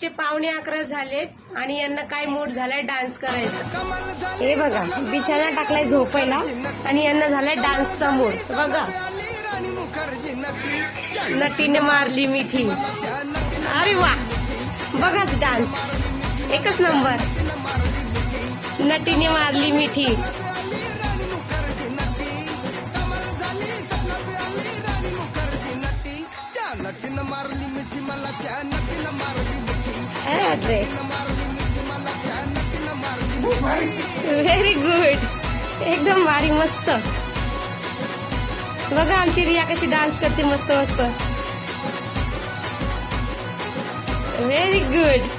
रात्रीचे पावणे अकरा झालेत आणि यांना काय मूड झालाय डान्स करायचा. हे बघा बिछाना टाकलाय झोपायला आणि यांना झालाय डान्सचा मूड. बघा. नटीने मारली मिठी. अरे वा. बघाच डान्स. एकच नंबर. नटीने मारली मिठी. मारली मिठी मला त्या नटीनं मारली व्हेरी गुड एकदम भारी मस्त. बघा आमची रिया कशी डान्स करते मस्त मस्त. व्हेरी गुड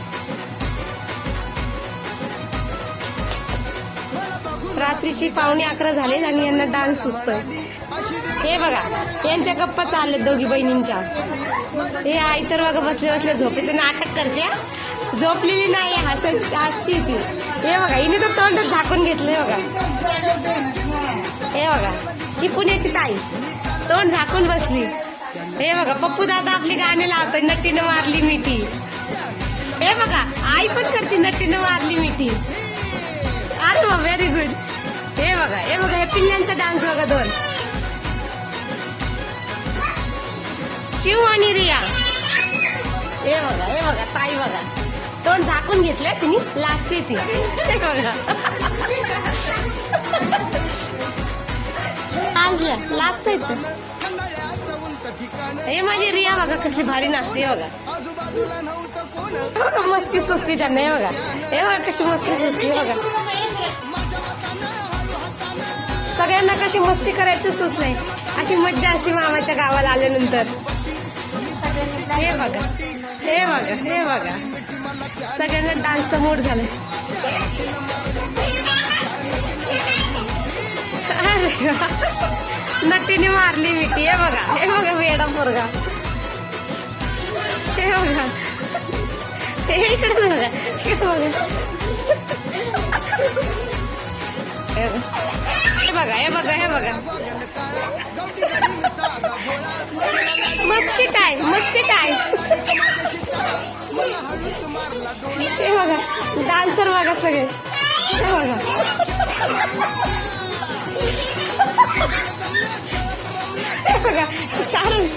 रात्रीची पावणे अकरा झाले आणि यांना डान्स सुचतोय. हे बघा यांच्या गप्पा चालल्यात दोघी बहिणींच्या. हे आई तर बघा बसले बसले झोपेचं नाटक करते झोपलेली नाही हसत हसती ती. हे बघा हिने तर तोंड झाकून घेतलंय बघा. हे बघा ही पुण्याची ताई. तोंड झाकून बसली. हे बघा पप्पू दादा आपली गाणे लावतो नट्टीनं मारली मिठी. हे बघा आई पण करते नट्टीनं मारली मिठी. अरे वा व्हेरी गुड हे बघा हे बघा हे पिल्ल्यांचा डान्स बघा दोन. चिव आणि रिया. हे बघा हे बघा ताई बघा. तोंड झाकून घेतलं तिने लाजते ती. बघा लाजलं लाजतंय हे माझी रिया बघा कसली भारी नाचते बघा. बघा मस्ती सुस्ती त्यांना हे बघा. हे बघा कशी मस्ती सुस्ती बघा. सगळ्यांना कशी मस्ती करायचं नाही. अशी मज्जा असते मामाच्या गावाला आल्यानंतर. हे बघा हे बघा हे बघा. सगळ्यांना डान्सचा मूड झालाय. अरे नटीने मारली मिठी. हे बघा हे बघा वेडा पोरगा. हे बघा. हे इकडे बघा. हे बघा. हे बघा. हे बघा हे बघा मस्ती काय मस्ती काय हे बघा डान्सर बघा सगळे. हे बघा. हे बघा शाहरुख.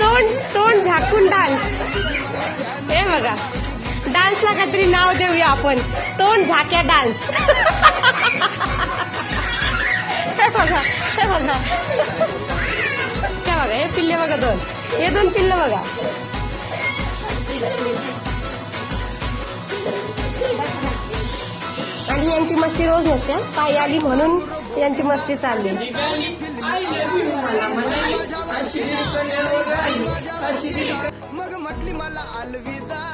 तोंड तोंड झाकून डान्स. हे बघा डान्सला काहीतरी नाव देऊया आपण. तोंड झाक्या डान्स. हे बघा हे बघा. बघा हे पिल्ले बघा दोन. हे दोन पिल्ले बघा. आणि यांची मस्ती रोज नसते हं. आली म्हणून यांची मस्ती चालली. मग म्हटली मला अलविदा.